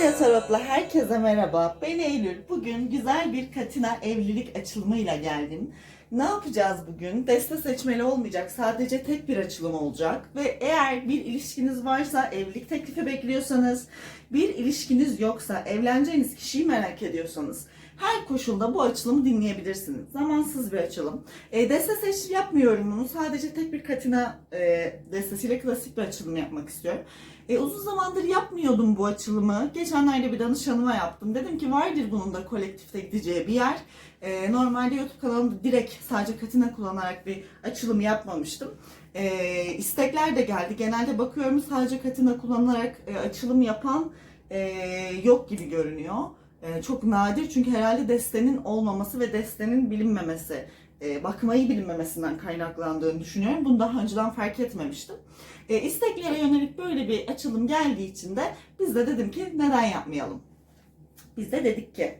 Asya Tarot'la herkese merhaba. Ben Eylül. Bugün güzel bir Katina evlilik açılımıyla geldim. Ne yapacağız bugün? Deste seçmeli olmayacak. Sadece tek bir açılım olacak. Ve eğer bir ilişkiniz varsa, evlilik teklifi bekliyorsanız, bir ilişkiniz yoksa, evleneceğiniz kişiyi merak ediyorsanız, her koşulda bu açılımı dinleyebilirsiniz. Zamansız bir açılım. E, deste seçim yapmıyorum bunu. Sadece tek bir Katina e, destesiyle klasik bir açılım yapmak istiyorum. E, uzun zamandır yapmıyordum bu açılımı. Geçenlerde bir danışanıma yaptım. Dedim ki vardır bunun da kolektifte gideceği bir yer. E, normalde YouTube kanalımda direkt sadece Katina kullanarak bir açılım yapmamıştım. E, istekler de geldi. Genelde bakıyorum sadece Katina kullanarak e, açılım yapan e, yok gibi görünüyor. E, çok nadir çünkü herhalde destenin olmaması ve destenin bilinmemesi, e, bakmayı bilinmemesinden kaynaklandığını düşünüyorum. Bunu daha önceden fark etmemiştim. E, yönelik böyle bir açılım geldiği için de biz de dedim ki neden yapmayalım? Biz de dedik ki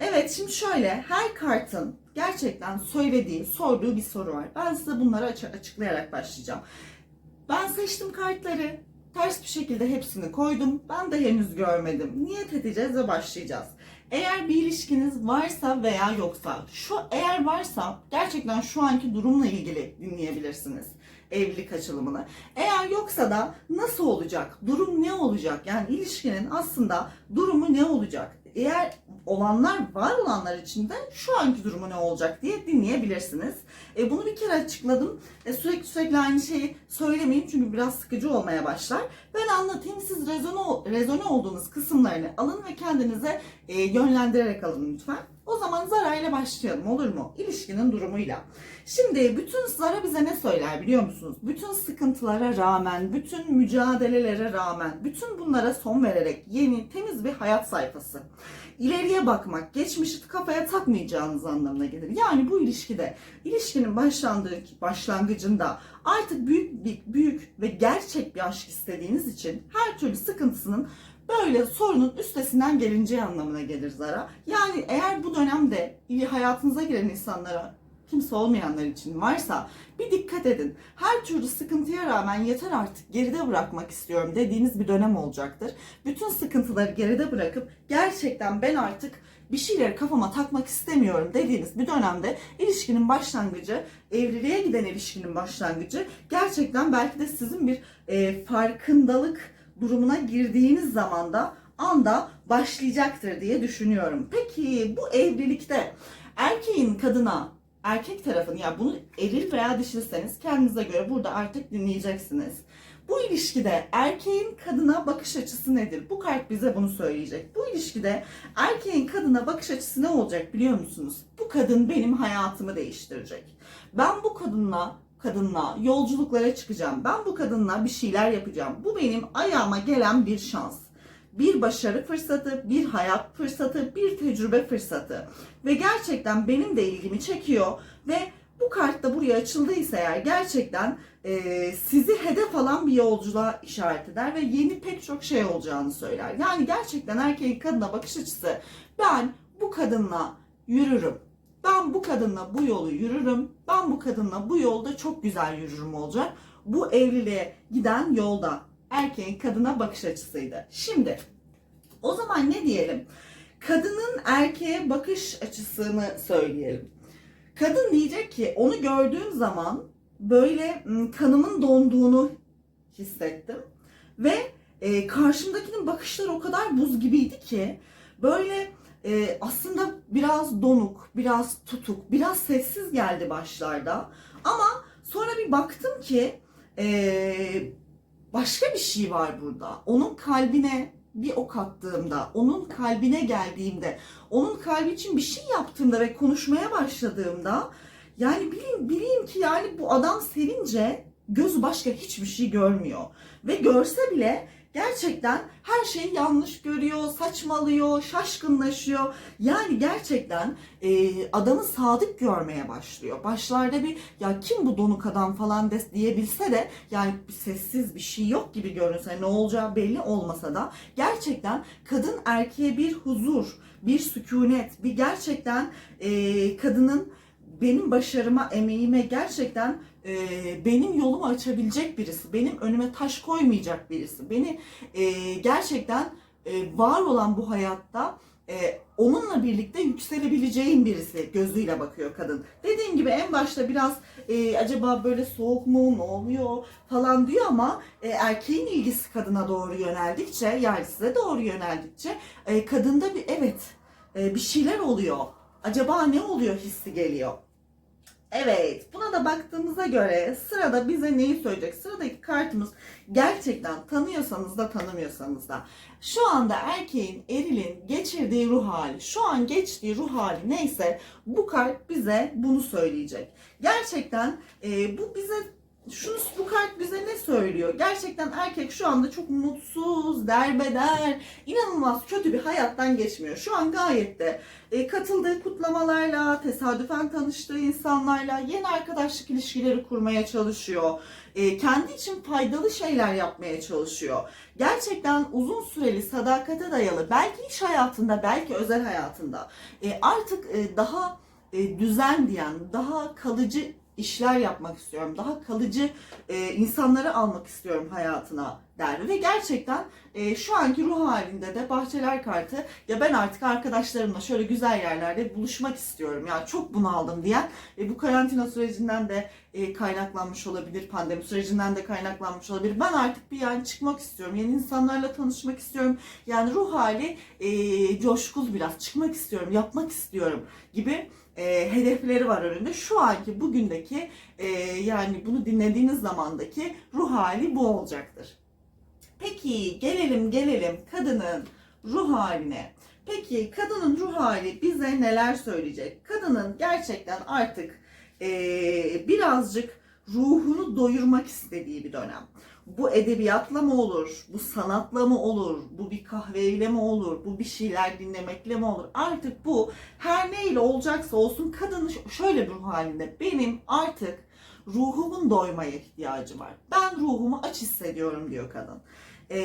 Evet şimdi şöyle her kartın gerçekten söylediği, sorduğu bir soru var. Ben size bunları aç- açıklayarak başlayacağım. Ben seçtim kartları. Ters bir şekilde hepsini koydum. Ben de henüz görmedim. Niyet edeceğiz ve başlayacağız. Eğer bir ilişkiniz varsa veya yoksa, şu eğer varsa gerçekten şu anki durumla ilgili dinleyebilirsiniz evlilik açılımını. Eğer yoksa da nasıl olacak? Durum ne olacak? Yani ilişkinin aslında durumu ne olacak? Eğer olanlar var olanlar için de şu anki durumu ne olacak diye dinleyebilirsiniz. E, bunu bir kere açıkladım. E, sürekli sürekli aynı şeyi söylemeyeyim çünkü biraz sıkıcı olmaya başlar. Ben anlatayım siz rezone, rezone olduğunuz kısımlarını alın ve kendinize e, yönlendirerek alın lütfen. O zaman Zara ile başlayalım olur mu? İlişkinin durumuyla. Şimdi bütün Zara bize ne söyler biliyor musunuz? Bütün sıkıntılara rağmen, bütün mücadelelere rağmen, bütün bunlara son vererek yeni, temiz bir hayat sayfası. İleriye bakmak, geçmişi kafaya takmayacağınız anlamına gelir. Yani bu ilişkide, ilişkinin başlandığı başlangıcında artık büyük bir büyük ve gerçek bir aşk istediğiniz için her türlü sıkıntısının böyle sorunun üstesinden gelineceği anlamına gelir Zara. Yani eğer bu dönemde hayatınıza giren insanlara kimse olmayanlar için varsa bir dikkat edin. Her türlü sıkıntıya rağmen yeter artık geride bırakmak istiyorum dediğiniz bir dönem olacaktır. Bütün sıkıntıları geride bırakıp gerçekten ben artık bir şeyleri kafama takmak istemiyorum dediğiniz bir dönemde ilişkinin başlangıcı, evliliğe giden ilişkinin başlangıcı gerçekten belki de sizin bir e, farkındalık durumuna girdiğiniz zamanda anda başlayacaktır diye düşünüyorum. Peki bu evlilikte erkeğin kadına erkek tarafını ya bunu eril veya dişilseniz kendinize göre burada artık dinleyeceksiniz. Bu ilişkide erkeğin kadına bakış açısı nedir? Bu kart bize bunu söyleyecek. Bu ilişkide erkeğin kadına bakış açısı ne olacak biliyor musunuz? Bu kadın benim hayatımı değiştirecek. Ben bu kadınla kadınla yolculuklara çıkacağım. Ben bu kadınla bir şeyler yapacağım. Bu benim ayağıma gelen bir şans. Bir başarı fırsatı, bir hayat fırsatı, bir tecrübe fırsatı. Ve gerçekten benim de ilgimi çekiyor ve bu kart da buraya açıldıysa eğer gerçekten e, sizi hedef alan bir yolculuğa işaret eder ve yeni pek çok şey olacağını söyler. Yani gerçekten erkeğin kadına bakış açısı ben bu kadınla yürürüm. Ben bu kadınla bu yolu yürürüm. Ben bu kadınla bu yolda çok güzel yürürüm olacak. Bu evliliğe giden yolda erkeğin kadına bakış açısıydı. Şimdi o zaman ne diyelim? Kadının erkeğe bakış açısını söyleyelim. Kadın diyecek ki onu gördüğüm zaman böyle m, kanımın donduğunu hissettim. Ve e, karşımdakinin bakışları o kadar buz gibiydi ki böyle e, aslında biraz donuk, biraz tutuk, biraz sessiz geldi başlarda. Ama sonra bir baktım ki e, başka bir şey var burada. Onun kalbine bir ok attığımda, onun kalbine geldiğimde, onun kalbi için bir şey yaptığımda ve konuşmaya başladığımda yani bileyim, bileyim ki yani bu adam sevince gözü başka hiçbir şey görmüyor. Ve görse bile gerçekten her şeyi yanlış görüyor, saçmalıyor, şaşkınlaşıyor. Yani gerçekten e, adamı sadık görmeye başlıyor. Başlarda bir ya kim bu donuk adam falan des diyebilse de yani sessiz bir şey yok gibi görünse ne olacağı belli olmasa da gerçekten kadın erkeğe bir huzur, bir sükunet, bir gerçekten e, kadının benim başarıma, emeğime gerçekten e, benim yolumu açabilecek birisi, benim önüme taş koymayacak birisi, beni e, gerçekten e, var olan bu hayatta e, onunla birlikte yükselebileceğin birisi gözüyle bakıyor kadın. Dediğim gibi en başta biraz e, acaba böyle soğuk mu ne oluyor falan diyor ama e, erkeğin ilgisi kadına doğru yöneldikçe yani size doğru yöneldikçe e, kadında bir evet e, bir şeyler oluyor. Acaba ne oluyor hissi geliyor. Evet, buna da baktığımıza göre sırada bize neyi söyleyecek? Sıradaki kartımız gerçekten tanıyorsanız da tanımıyorsanız da. Şu anda erkeğin, erilin geçirdiği ruh hali, şu an geçtiği ruh hali neyse bu kart bize bunu söyleyecek. Gerçekten e, bu bize şunu bu kart bize ne söylüyor? Gerçekten erkek şu anda çok mutsuz, derbeder, inanılmaz kötü bir hayattan geçmiyor. Şu an gayet de e, katıldığı kutlamalarla, tesadüfen tanıştığı insanlarla yeni arkadaşlık ilişkileri kurmaya çalışıyor. E, kendi için faydalı şeyler yapmaya çalışıyor. Gerçekten uzun süreli sadakate dayalı, belki iş hayatında, belki özel hayatında e, artık e, daha e, düzen diyen, daha kalıcı işler yapmak istiyorum. Daha kalıcı e, insanları almak istiyorum hayatına der. Ve gerçekten e, şu anki ruh halinde de Bahçeler kartı ya ben artık arkadaşlarımla şöyle güzel yerlerde buluşmak istiyorum. Ya çok bunaldım diyen e, bu karantina sürecinden de e, kaynaklanmış olabilir. Pandemi sürecinden de kaynaklanmış olabilir. Ben artık bir yani çıkmak istiyorum. Yeni insanlarla tanışmak istiyorum. Yani ruh hali e, coşkulu biraz. Çıkmak istiyorum, yapmak istiyorum gibi e, hedefleri var önünde. Şu anki bugündeki e, yani bunu dinlediğiniz zamandaki ruh hali bu olacaktır. Peki gelelim gelelim kadının ruh haline. Peki kadının ruh hali bize neler söyleyecek? Kadının gerçekten artık e, birazcık ruhunu doyurmak istediği bir dönem. Bu edebiyatla mı olur, bu sanatla mı olur, bu bir kahveyle mi olur, bu bir şeyler dinlemekle mi olur? Artık bu her neyle olacaksa olsun kadının ş- şöyle bir halinde. Benim artık ruhumun doymaya ihtiyacı var. Ben ruhumu aç hissediyorum diyor kadın. Ee,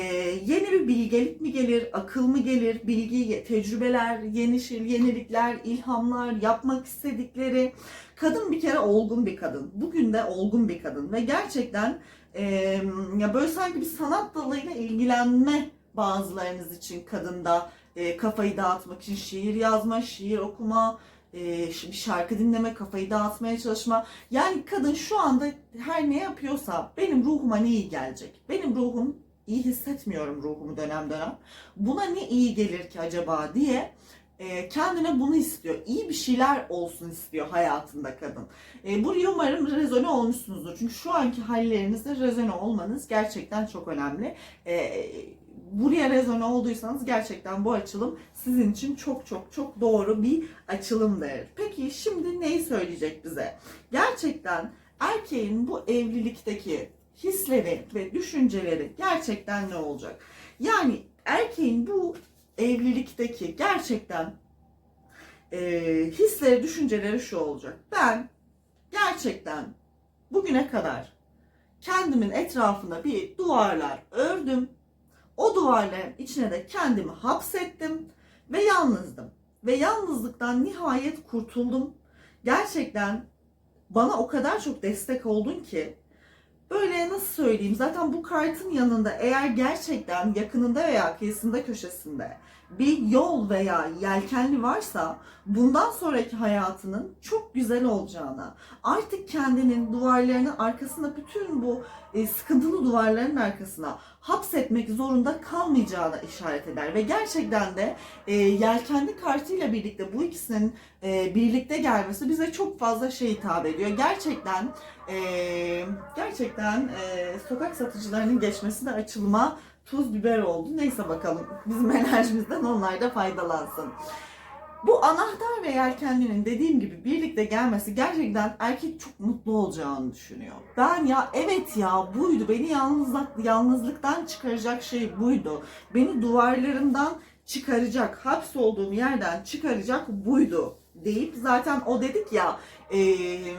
yeni bir bilgelik mi gelir, akıl mı gelir, bilgi, tecrübeler, yeni şey, yenilikler, ilhamlar, yapmak istedikleri. Kadın bir kere olgun bir kadın. Bugün de olgun bir kadın ve gerçekten e, ya böyle sanki bir sanat dalıyla ilgilenme bazılarınız için kadında e, kafayı dağıtmak için şiir yazma, şiir okuma, e, şarkı dinleme, kafayı dağıtmaya çalışma. Yani kadın şu anda her ne yapıyorsa benim ruhuma ne iyi gelecek? Benim ruhum iyi hissetmiyorum ruhumu dönem dönem. Buna ne iyi gelir ki acaba diye e, kendine bunu istiyor. İyi bir şeyler olsun istiyor hayatında kadın. E, buraya umarım rezone olmuşsunuzdur. Çünkü şu anki hallerinizde rezone olmanız gerçekten çok önemli. E, buraya rezone olduysanız gerçekten bu açılım sizin için çok çok çok doğru bir açılımdır. Peki şimdi neyi söyleyecek bize? Gerçekten erkeğin bu evlilikteki hisleri ve düşünceleri gerçekten ne olacak? Yani erkeğin bu evlilikteki gerçekten e, hisleri, düşünceleri şu olacak. Ben gerçekten bugüne kadar kendimin etrafına bir duvarlar ördüm. O duvarların içine de kendimi hapsettim ve yalnızdım. Ve yalnızlıktan nihayet kurtuldum. Gerçekten bana o kadar çok destek oldun ki böyle nasıl söyleyeyim? Zaten bu kartın yanında eğer gerçekten yakınında veya kıyısında köşesinde bir yol veya yelkenli varsa bundan sonraki hayatının çok güzel olacağına, artık kendinin duvarlarının arkasına bütün bu e, sıkıntılı duvarların arkasına hapsetmek zorunda kalmayacağına işaret eder ve gerçekten de e, yelkenli kartıyla birlikte bu ikisinin e, birlikte gelmesi bize çok fazla şey hitap ediyor. Gerçekten e, gerçekten e, sokak satıcılarının geçmesi de açılma tuz biber oldu. Neyse bakalım bizim enerjimizden onlar da faydalansın. Bu anahtar ve yelkenlinin dediğim gibi birlikte gelmesi gerçekten erkek çok mutlu olacağını düşünüyor. Ben ya evet ya buydu. Beni yalnızlık, yalnızlıktan çıkaracak şey buydu. Beni duvarlarından çıkaracak, hapsolduğum yerden çıkaracak buydu deyip zaten o dedik ya eee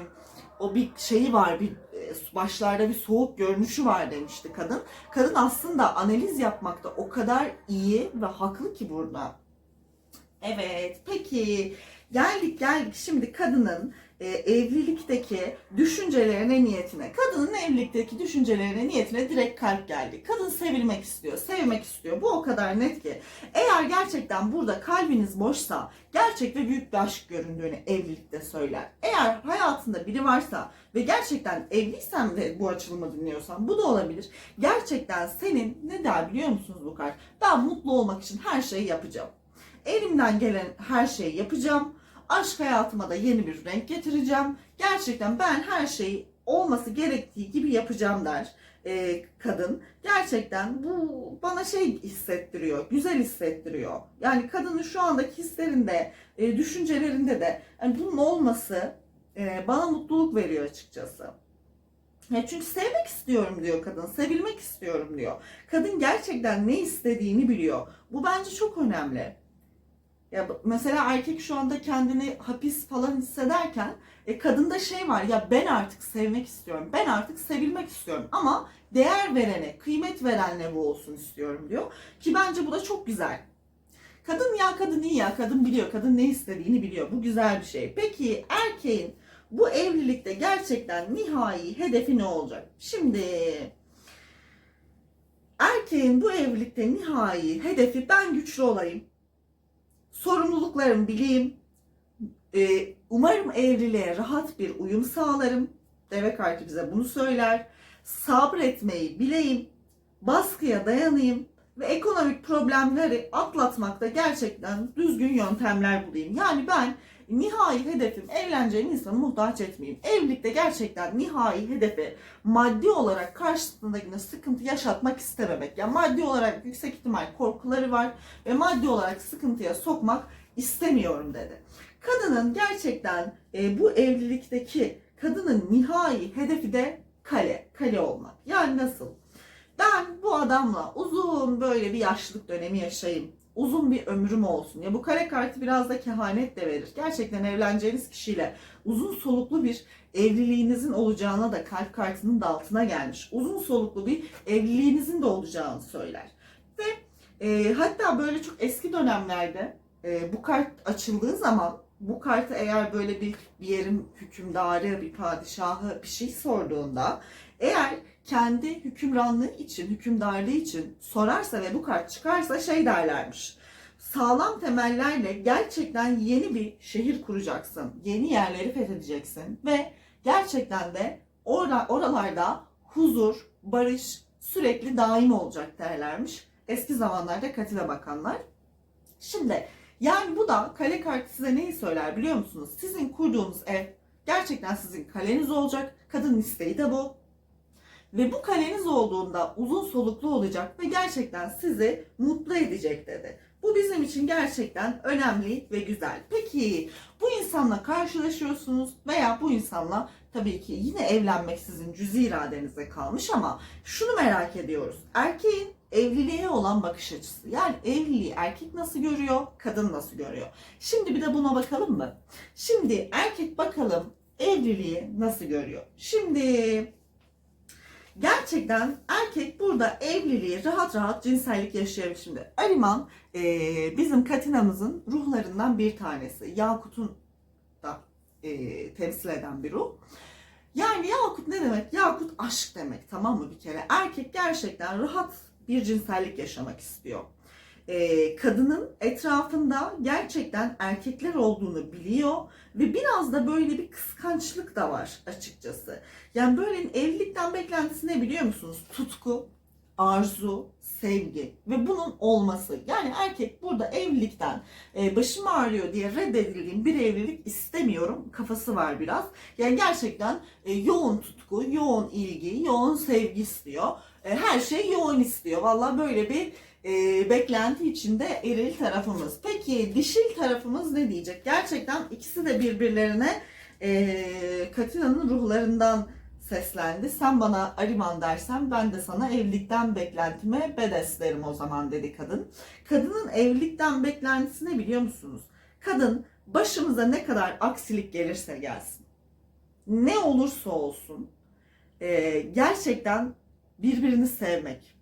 o bir şeyi var, bir e, başlarda bir soğuk görünüşü var demişti kadın. Kadın aslında analiz yapmakta o kadar iyi ve haklı ki burada. Evet, peki Geldik geldik şimdi kadının e, evlilikteki düşüncelerine, niyetine. Kadının evlilikteki düşüncelerine, niyetine direkt kalp geldi. Kadın sevilmek istiyor, sevmek istiyor. Kadar net ki. Eğer gerçekten burada kalbiniz boşsa, gerçek ve büyük bir aşk göründüğünü evlilikte söyler. Eğer hayatında biri varsa ve gerçekten evliysen de bu açılımı dinliyorsan bu da olabilir. Gerçekten senin ne der biliyor musunuz bu kart? Ben mutlu olmak için her şeyi yapacağım. Elimden gelen her şeyi yapacağım. Aşk hayatıma da yeni bir renk getireceğim. Gerçekten ben her şeyi olması gerektiği gibi yapacağım der e, kadın. Gerçekten bu bana şey hissettiriyor, güzel hissettiriyor. Yani kadının şu andaki hislerinde, e, düşüncelerinde de yani bunun olması e, bana mutluluk veriyor açıkçası. Ya çünkü sevmek istiyorum diyor kadın, sevilmek istiyorum diyor. Kadın gerçekten ne istediğini biliyor. Bu bence çok önemli. Ya mesela erkek şu anda kendini hapis falan hissederken e, kadında şey var ya ben artık sevmek istiyorum. Ben artık sevilmek istiyorum ama değer verene, kıymet verenle bu olsun istiyorum diyor. Ki bence bu da çok güzel. Kadın ya kadın iyi ya kadın biliyor. Kadın ne istediğini biliyor. Bu güzel bir şey. Peki erkeğin bu evlilikte gerçekten nihai hedefi ne olacak? Şimdi erkeğin bu evlilikte nihai hedefi ben güçlü olayım. Sorumluluklarımı bileyim. Ee, umarım evliliğe rahat bir uyum sağlarım. Deve kartı bize bunu söyler. Sabretmeyi bileyim. Baskıya dayanayım ve ekonomik problemleri atlatmakta gerçekten düzgün yöntemler bulayım. Yani ben nihai hedefim evleneceğim insanı muhtaç etmeyeyim. Evlilikte gerçekten nihai hedefi maddi olarak karşısındakine sıkıntı yaşatmak istememek. Yani maddi olarak yüksek ihtimal korkuları var ve maddi olarak sıkıntıya sokmak istemiyorum dedi. Kadının gerçekten e, bu evlilikteki kadının nihai hedefi de kale, kale olmak. Yani nasıl? Ben bu adamla uzun böyle bir yaşlılık dönemi yaşayayım. Uzun bir ömrüm olsun. Ya bu kare kartı biraz da kehanet de verir. Gerçekten evleneceğiniz kişiyle uzun soluklu bir evliliğinizin olacağına da kalp kartının da altına gelmiş. Uzun soluklu bir evliliğinizin de olacağını söyler. Ve e, hatta böyle çok eski dönemlerde e, bu kart açıldığı zaman bu kartı eğer böyle bir, bir yerin hükümdarı, bir padişahı bir şey sorduğunda eğer kendi hükümranlığı için, hükümdarlığı için sorarsa ve bu kart çıkarsa şey derlermiş. Sağlam temellerle gerçekten yeni bir şehir kuracaksın. Yeni yerleri fethedeceksin ve gerçekten de ora, oralarda huzur, barış sürekli daim olacak derlermiş. Eski zamanlarda katile bakanlar. Şimdi yani bu da kale kartı size neyi söyler biliyor musunuz? Sizin kurduğunuz ev gerçekten sizin kaleniz olacak. Kadının isteği de bu. Ve bu kaleniz olduğunda uzun soluklu olacak ve gerçekten sizi mutlu edecek dedi. Bu bizim için gerçekten önemli ve güzel. Peki bu insanla karşılaşıyorsunuz veya bu insanla tabii ki yine evlenmek sizin cüzi iradenize kalmış ama şunu merak ediyoruz. Erkeğin evliliğe olan bakış açısı. Yani evliliği erkek nasıl görüyor, kadın nasıl görüyor? Şimdi bir de buna bakalım mı? Şimdi erkek bakalım evliliği nasıl görüyor? Şimdi gerçekten erkek burada evliliği rahat rahat cinsellik yaşayabilir. Şimdi Ariman e, bizim Katina'mızın ruhlarından bir tanesi. Yakut'un da e, temsil eden bir ruh. Yani Yakut ne demek? Yakut aşk demek tamam mı bir kere? Erkek gerçekten rahat bir cinsellik yaşamak istiyor. Ee, kadının etrafında gerçekten erkekler olduğunu biliyor ve biraz da böyle bir kıskançlık da var açıkçası. Yani böyle evlilikten beklentisi ne biliyor musunuz? Tutku, arzu, sevgi ve bunun olması. Yani erkek burada evlilikten e, başım ağrıyor diye reddedildiğim bir evlilik istemiyorum kafası var biraz. Yani gerçekten e, yoğun tutku, yoğun ilgi, yoğun sevgi istiyor. E, her şey yoğun istiyor. Valla böyle bir e, beklenti içinde eril tarafımız. Peki dişil tarafımız ne diyecek? Gerçekten ikisi de birbirlerine e, Katina'nın ruhlarından seslendi. Sen bana Ariman dersen ben de sana evlilikten beklentime Bedes derim o zaman dedi kadın. Kadının evlilikten beklentisi ne biliyor musunuz? Kadın başımıza ne kadar aksilik gelirse gelsin. Ne olursa olsun e, gerçekten birbirini sevmek.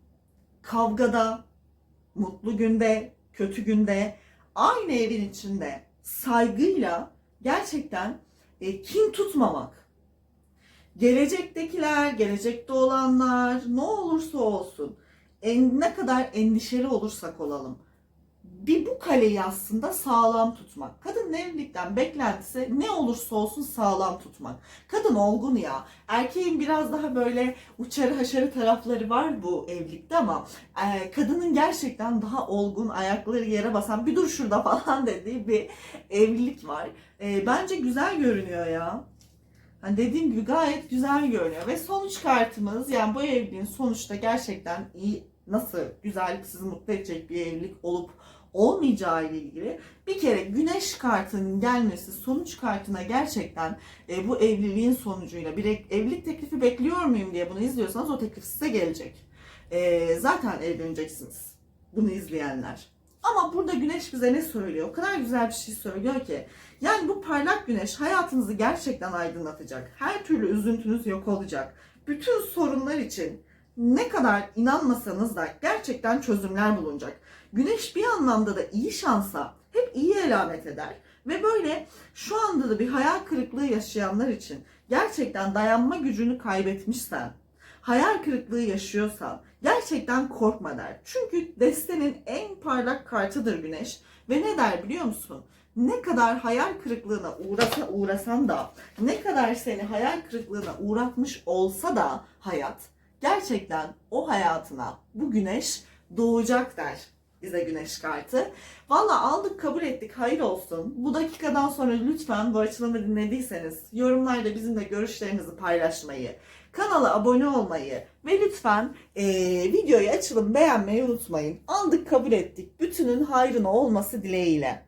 Kavgada, mutlu günde, kötü günde, aynı evin içinde saygıyla gerçekten e, kin tutmamak. Gelecektekiler, gelecekte olanlar ne olursa olsun en, ne kadar endişeli olursak olalım bir bu kaleyi aslında sağlam tutmak. Kadın evlilikten beklentisi ne olursa olsun sağlam tutmak. Kadın olgun ya. Erkeğin biraz daha böyle uçarı haşarı tarafları var bu evlilikte ama e, kadının gerçekten daha olgun, ayakları yere basan bir dur şurada falan dediği bir evlilik var. E, bence güzel görünüyor ya. Hani dediğim gibi gayet güzel görünüyor ve sonuç kartımız yani bu evliliğin sonuçta gerçekten iyi nasıl güzel sizi mutlu edecek bir evlilik olup olmayacağı ile ilgili bir kere güneş kartının gelmesi sonuç kartına gerçekten e, bu evliliğin sonucuyla bir ev- evlilik teklifi bekliyor muyum diye bunu izliyorsanız o teklif size gelecek. E, zaten evleneceksiniz bunu izleyenler. Ama burada güneş bize ne söylüyor? O kadar güzel bir şey söylüyor ki. Yani bu parlak güneş hayatınızı gerçekten aydınlatacak. Her türlü üzüntünüz yok olacak. Bütün sorunlar için ne kadar inanmasanız da gerçekten çözümler bulunacak. Güneş bir anlamda da iyi şansa hep iyi elamet eder. Ve böyle şu anda da bir hayal kırıklığı yaşayanlar için gerçekten dayanma gücünü kaybetmişsen, hayal kırıklığı yaşıyorsan gerçekten korkma der. Çünkü destenin en parlak kartıdır güneş. Ve ne der biliyor musun? Ne kadar hayal kırıklığına uğrasa, uğrasan da, ne kadar seni hayal kırıklığına uğratmış olsa da hayat, gerçekten o hayatına bu güneş doğacak der bize güneş kartı. Valla aldık kabul ettik hayır olsun. Bu dakikadan sonra lütfen bu açılımı dinlediyseniz yorumlarda bizimle görüşlerinizi paylaşmayı, kanala abone olmayı ve lütfen eee, videoyu açılım beğenmeyi unutmayın. Aldık kabul ettik. Bütünün hayrına olması dileğiyle.